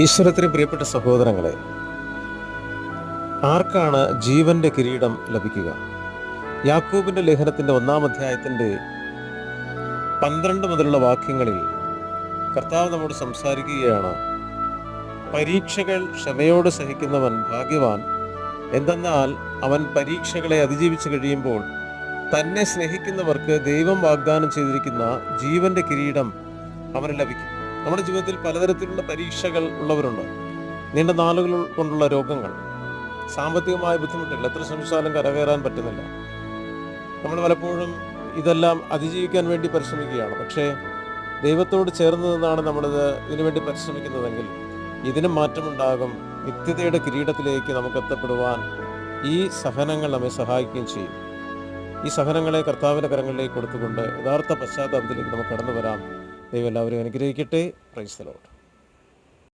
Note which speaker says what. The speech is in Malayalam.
Speaker 1: ഈശ്വരത്തിന് പ്രിയപ്പെട്ട സഹോദരങ്ങളെ ആർക്കാണ് ജീവന്റെ കിരീടം ലഭിക്കുക? യാക്കൂബിന്റെ ലേഖനത്തിന്റെ ഒന്നാം അധ്യായത്തിന്റെ പന്ത്രണ്ട് മുതലുള്ള വാക്യങ്ങളിൽ കർത്താവ് നമ്മോട് സംസാരിക്കുകയാണ് പരീക്ഷകൾ ക്ഷമയോട് സഹിക്കുന്നവൻ ഭാഗ്യവാൻ എന്തെന്നാൽ അവൻ പരീക്ഷകളെ അതിജീവിച്ചു കഴിയുമ്പോൾ തന്നെ സ്നേഹിക്കുന്നവർക്ക് ദൈവം വാഗ്ദാനം ചെയ്തിരിക്കുന്ന ജീവന്റെ കിരീടം അവന് ലഭിക്കും. നമ്മുടെ ജീവിതത്തിൽ പലതരത്തിലുള്ള പരീക്ഷകൾ ഉള്ളവരുണ്ട്. നീണ്ട നാളുകൾ കൊണ്ടുള്ള രോഗങ്ങൾ. സാമ്പത്തികമായ ബുദ്ധിമുട്ടുകൾ. എത്ര ശ്രമിച്ചാലും കരകയറാൻ പറ്റുന്നില്ല. നമ്മൾ പലപ്പോഴും ഇതെല്ലാം അതിജീവിക്കാൻ വേണ്ടി പരിശ്രമിക്കുകയാണ്. പക്ഷേ ദൈവത്തോട് ചേർന്ന് നിന്നാണ് നമ്മളിത് ഇതിനുവേണ്ടി പരിശ്രമിക്കുന്നതെങ്കിൽ ഇതിനും മാറ്റമുണ്ടാകും. നിത്യതയുടെ കിരീടത്തിലേക്ക് നമുക്ക് എത്തപ്പെടുവാൻ ഈ സഹനങ്ങൾ നമ്മെ സഹായിക്കുകയും ചെയ്യും. ഈ സഹനങ്ങളെ കർത്താവിന്റെ കരങ്ങളിലേക്ക് കൊടുത്തുകൊണ്ട് യഥാർത്ഥ പശ്ചാത്തലത്തിലേക്ക് നമുക്ക് കടന്നു വരാം ദൈവം എല്ലാവരും അനുഗ്രഹിക്കട്ടെ. പ്രൈസ് ലോട്ട്